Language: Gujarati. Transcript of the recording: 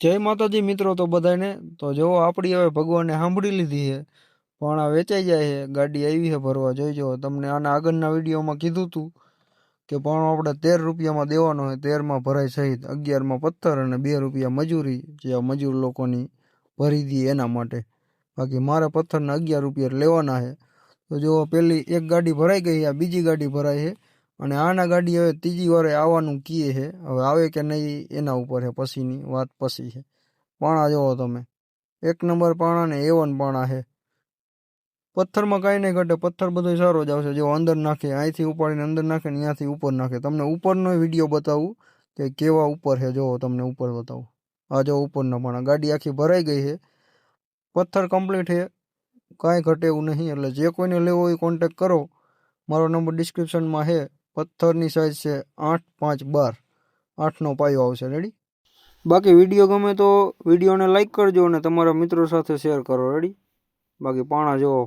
જય માતાજી મિત્રો તો બધાને તો જો આપણી હવે ભગવાને સાંભળી લીધી છે. પણ આ વેચાઈ જાય છે. ગાડી આવી છે ભરવા. જોઈજો તમને આના આગળના વિડીયોમાં કીધું હતું કે પણ આપણે તેર રૂપિયામાં દેવાનો હોય તેરમાં ભરાય સહિત અગિયારમાં પથ્થર અને બે રૂપિયા મજૂરી જે મજૂર લોકોની ભરી દઈએ એના માટે. બાકી મારે પથ્થરના અગિયાર રૂપિયા લેવાના છે. તો જો પેલી એક ગાડી ભરાઈ ગઈ, આ બીજી ગાડી ભરાય છે. અને આના ગાડી હવે ત્રીજી વારે આવવાનું કીએ છે હવે આવે કે નહીં એના ઉપર છે પછીની વાત પછી છે પાણા જોવો તમે એક નંબર પાણા ને એવન પાણા છે પથ્થરમાં કાંઈ નહીં ઘટે પથ્થર બધો સારો જ આવશે જો અંદર નાખે અહીંથી ઉપાડીને અંદર નાખે ને ત્યાંથી ઉપર નાખે તમને ઉપરનો વિડીયો બતાવું કે કેવા ઉપર છે જોવો તમને ઉપર બતાવું આ જો ઉપરના પાણા ગાડી આખી ભરાઈ ગઈ છે પથ્થર કમ્પ્લીટ છે કાંઈ ઘટે એવું નહીં એટલે જે કોઈને લેવો હોય કોન્ટેક કરો મારો નંબર ડિસ્ક્રિપ્શનમાં છે પથ્થરની સાઇઝ છે આઠ પાંચ બાર. આઠનો પાયો આવશે. રેડી બાકી વીડિયો ગમે તો વિડીયોને લાઇક કરજો અને તમારા મિત્રો સાથે શેર કરો. રેડી બાકી પાણા જુઓ